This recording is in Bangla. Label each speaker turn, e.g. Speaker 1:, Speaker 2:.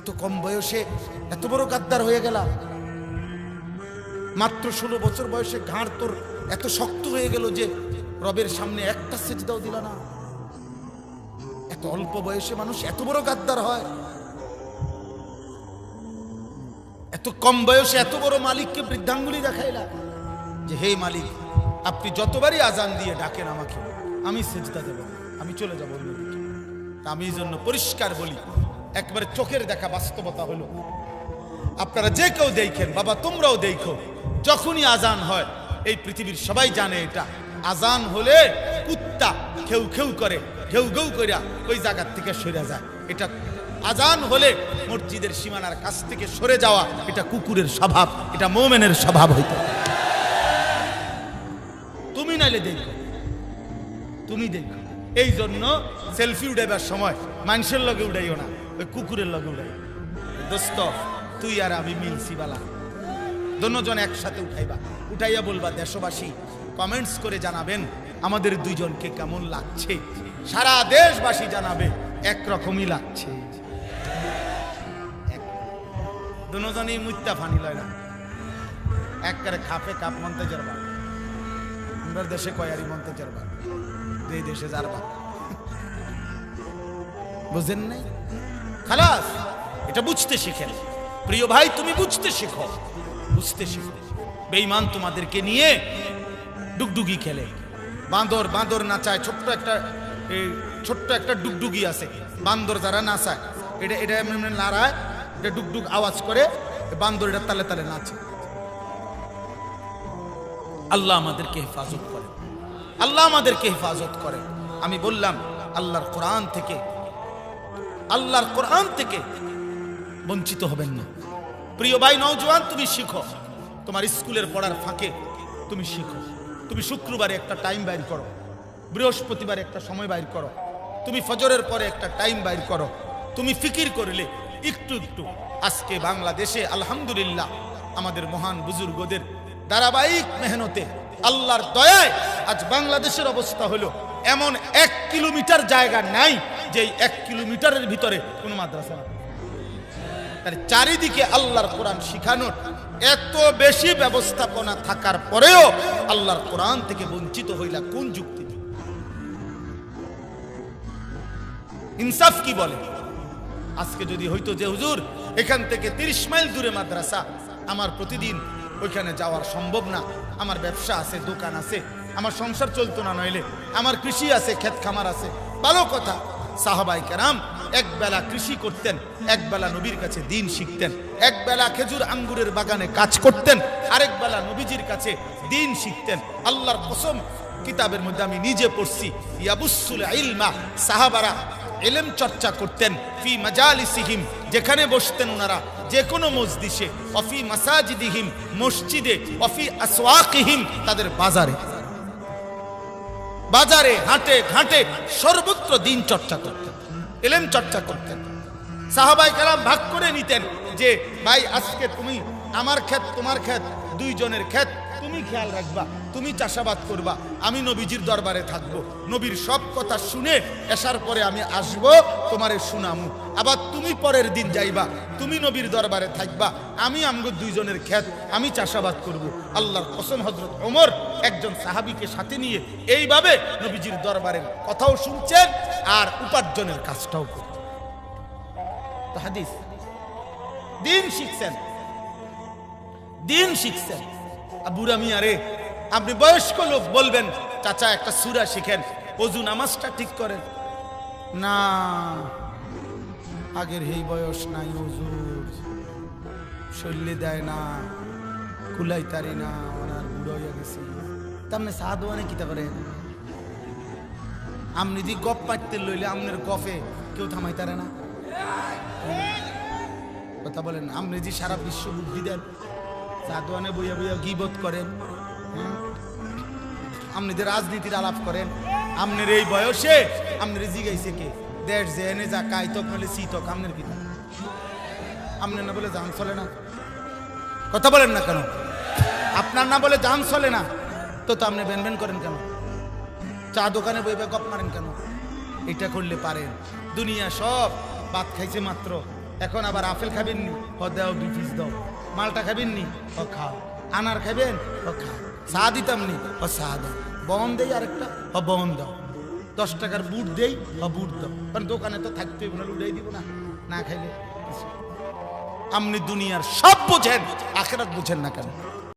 Speaker 1: এত কম বয়সে এত বড় গাদ্দার হয়ে গেলা মাত্র ষোলো বছর বয়সে ঘাড় তোর এত শক্ত হয়ে গেল যে রবের সামনে একটা সেজদাও দিল না। এত অল্প বয়সে মানুষ এত বড় গাদ্দার হয়। এত কম বয়সে এত বড় মালিককে বৃদ্ধাঙ্গুলি দেখাইলা যে, হে মালিক, আপনি যতবারই আজান দিয়ে ডাকেন আমাকে, আমি সেজদা দেব আমি চলে যাব আমি এই জন্য পরিষ্কার বলি একবারে চোখের দেখা বাস্তবতা হলো। আপনারা যে কেউ দেখেন, বাবা তোমরাও দেখো, যখনই আজান হয়, এই পৃথিবীর সবাই জানে এটা। আজান হলে কুত্তা খেউ খেউ করে, ঘেউ ঘেউ করিয়া ওই জায়গার থেকে সরে যায়। এটা আজান হলে মসজিদের সীমানার কাছ থেকে সরে যাওয়া, এটা কুকুরের স্বভাব, এটা মোমেনের স্বভাব হইতো। তুমি নাইলে দেখো, তুমি দেখো। এই জন্য সেলফি উঠাইবার সময়, মানুষের লগে উঠাইও না, ওই কুকুরের লগে উঠাই দোস্ত, তুই আর আমি মিলছি বালা। দোনোজন একসাথে উঠাইবা। উঠাইয়া বলবা, দেশবাসী কমেন্টস করে জানাবেন আমাদের দুইজনকে কেমন লাগছে। সারা দেশবাসী জানাবে, একরকমই লাগছে। দোনোজনই মুত্তা ফানি লয় না একবারে খাপে কাপ মন্তে যারবা আমরা দেশে কয়ারি মন্তে এই দেশে যারবা বুঝেন নাই? খালাস, এটা বুঝতে শিখেন। প্রিয় ভাই, তুমি বুঝতে শেখো। বুঝতে শিখো। বেঈমান তোমাদেরকে নিয়ে ডুগডুগি খেলে। বাঁদর বাঁদর নাচায় ছোট্ট একটা ছোট্ট একটা ডুগডুগি আছে। বান্দর যারা নাচায় এটা এটা নাড়ায়, এটা ডুগডুগ আওয়াজ করে, বান্দর এটা তালে তালে নাচে। আল্লাহ আমাদেরকে হেফাজত করে আল্লাহ আমাদেরকে হেফাজত করে আমি বললাম, আল্লাহর কোরআন থেকে আল্লাহর কোরআন থেকে বঞ্চিত হবেন না। প্রিয় ভাই নওজোয়ান, তুমি শিখো। তোমার স্কুলের পড়ার ফাঁকে তুমি শিখো। তুমি শুক্রবারে একটা টাইম বাইর করো। বৃহস্পতিবারে একটা সময় বাইর করো। তুমি ফজরের পরে একটা টাইম বাইর করো। তুমি ফিকির করলে একটু একটু। আজকে বাংলাদেশে আলহামদুলিল্লাহ আমাদের মহান বুজুর্গদের ধারাবাহিক মেহনতে আল্লাহর দয়ায় আজ বাংলাদেশের অবস্থা হলো এমন এক কিলোমিটার জায়গা নাই যে এক কিলোমিটারের ভিতরে কোনো মাদ্রাসা না। তার চারিদিকে আল্লাহর কোরআন শিখানোর এত বেশি ব্যবস্থাপনা থাকার পরেও আল্লাহর কোরআন থেকে বঞ্চিত হইলা কোন যুক্তি? ইনসাফ কি বলে? আজকে যদি হইতো যে হুজুর, এখান থেকে তিরিশ মাইল দূরে মাদ্রাসা, আমার প্রতিদিন ওইখানে যাওয়ার সম্ভব না। আমার ব্যবসা আছে, দোকান আছে, আমার সংসার চলতো না নইলে, আমার কৃষি আছে, ক্ষেত খামার আছে। ভালো কথা সাহাবাই কেরাম এক বেলা কৃষি করতেন, এক বেলা নবীর কাছে দিন শিখতেন, এক বেলা খেজুর আঙ্গুরের বাগানে কাজ করতেন, আরেক বেলা নবীজির কাছে দিন শিখতেন। আল্লাহর কসম, কিতাবের মধ্যে আমি নিজে পড়ছি ইয়াবুসুল ইলমা, সাহাবারা এলেম চর্চা করতেন, ফি মাজালিসিহিম, যেখানে বসতেন ওনারা যে কোনো মসজিদে অফি মাসাজিদিহিম, মসজিদে, অফি আসওয়াকিহিম, তাদের বাজারে। বাজারে হাটে ঘাটে সর্বত্র দিন চর্চা করতেন, এলেম চর্চা করতেন। সাহাবাই কালাম ভাগ করে নিতেন যে, ভাই, আজকে তুমি আমার ক্ষেত, তোমার ক্ষেত, দুইজনের ক্ষেত, তুমি খেয়াল রাখবা। তুমি চাষাবাদ করবা, আমি নবীজির দরবারে থাকব। নবীর সব কথা শুনে আসার পরে আমি আসব তোমারে শুনামু। আবার তুমি পরের দিন যাইবা, তুমি নবীর দরবারে থাকবা, আমি আমগো দুইজনের ক্ষেত, আমি চাষাবাদ করব। আল্লাহর কসম হজরত ওমর একজন সাহাবীকে সাথে নিয়ে এইভাবে নবীজির দরবারের কথাও শুনছেন আর উপার্জনের কাজটাও করছেন। দিন শিখছেন দিন শিখছেন। আর মিয়া রে আপনি বয়স্ক লোক বলবেন, চাচা, একটা সুরা শিখেন, অজু নামাজটা ঠিক করেন। না, আগের এই বয়স নাই হুজুর শরীরে দেয় না কুলাই তারি না ওনার বুড়ো হয়ে গেছি। তামনে সাধু অনেক কিতা করে আমনি দি গপ পাইতে লইলে আমনের গফে কেউ থামাই তারে না? কথা বলেন আপনি যে সারা বিশ্ব বুদ্ধি দেন সাদওয়ানে বইয়া বইয়া গিবত করেন। আপনি যে রাজনীতির আলাপ করেন। আপনার এই বয়সে আপনার জিগাইছে কে? দেশ এনে যা কাইতক নলে শীতক আপনার কি আপনার না বলে জান চলে না। কথা বলেন না কেন? আপনার না বলে জান চলে না। তো তো আপনি বেন বেন করেন কেন? চা দোকানে বইবে গপ মারেন কেন? এটা করলে পারেন। দুনিয়া সব ভাত খাইছে মাত্র। এখন আবার আপেল খাবেন নি ও দাও দুই দাও। মালটা খাবেন নি ও খাও। আনার খাবেন ও খাও। চা দিতাম নি ও চা বন দেই আরেকটা ও বন দাও। দশ টাকার বুট দেই ও বুট দাও। কারণ দোকানে তো থাকতে না উঠাই দিব না। না খাইলে আপনি দুনিয়ার সব বোঝেন, আখেরাত বোঝেন না কেন?